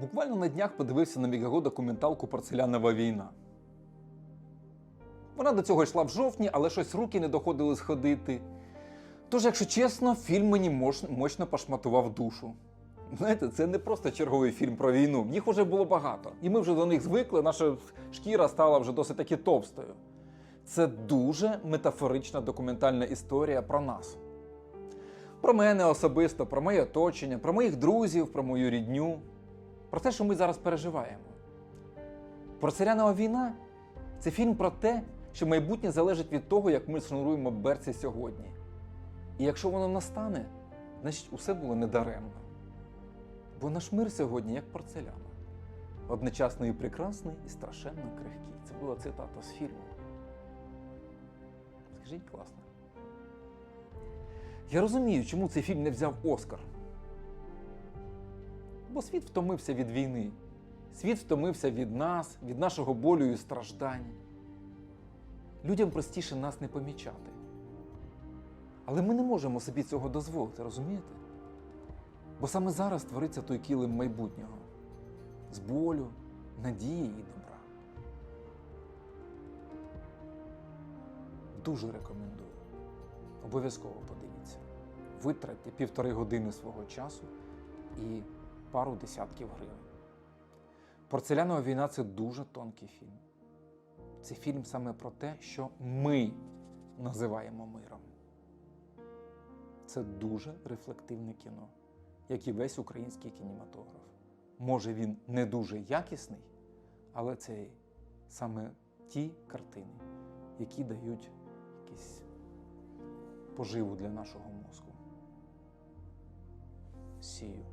Буквально на днях подивився на Мігаго документалку Порцелянова війна. Вона до цього йшла в жовтні, але щось руки не доходили сходити. Тож, якщо чесно, фільм мені мощно пошматував душу. Знаєте, це не просто черговий фільм про війну, їх вже було багато. І ми вже до них звикли, наша шкіра стала вже досить таки товстою. Це дуже метафорична документальна історія про нас. Про мене особисто, про моє оточення, про моїх друзів, про мою рідню, про те, що ми зараз переживаємо. Порцелянова війна це фільм про те, що майбутнє залежить від того, як ми шнуруємо берці сьогодні. І якщо воно настане, значить усе було недаремно. Бо наш мир сьогодні як порцеляна. Одночасно і прекрасний, і страшенно крихкий. Це була цитата з фільму. Скажіть класно. Я розумію, чому цей фільм не взяв Оскар. Бо світ втомився від війни. Світ втомився від нас, від нашого болю і страждань. Людям простіше нас не помічати. Але ми не можемо собі цього дозволити, розумієте? Бо саме зараз твориться той килим майбутнього з болю, надії і добра. Дуже рекомендую. Обов'язково подивіться. Витратьте півтори години свого часу і пару десятків гривень. Порцелянова війна це дуже тонкий фільм. Це фільм саме про те, що ми називаємо миром. Це дуже рефлективне кіно, як і весь український кінематограф. Може, він не дуже якісний, але це саме ті картини, які дають якісь поживу для нашого мозку. Сію.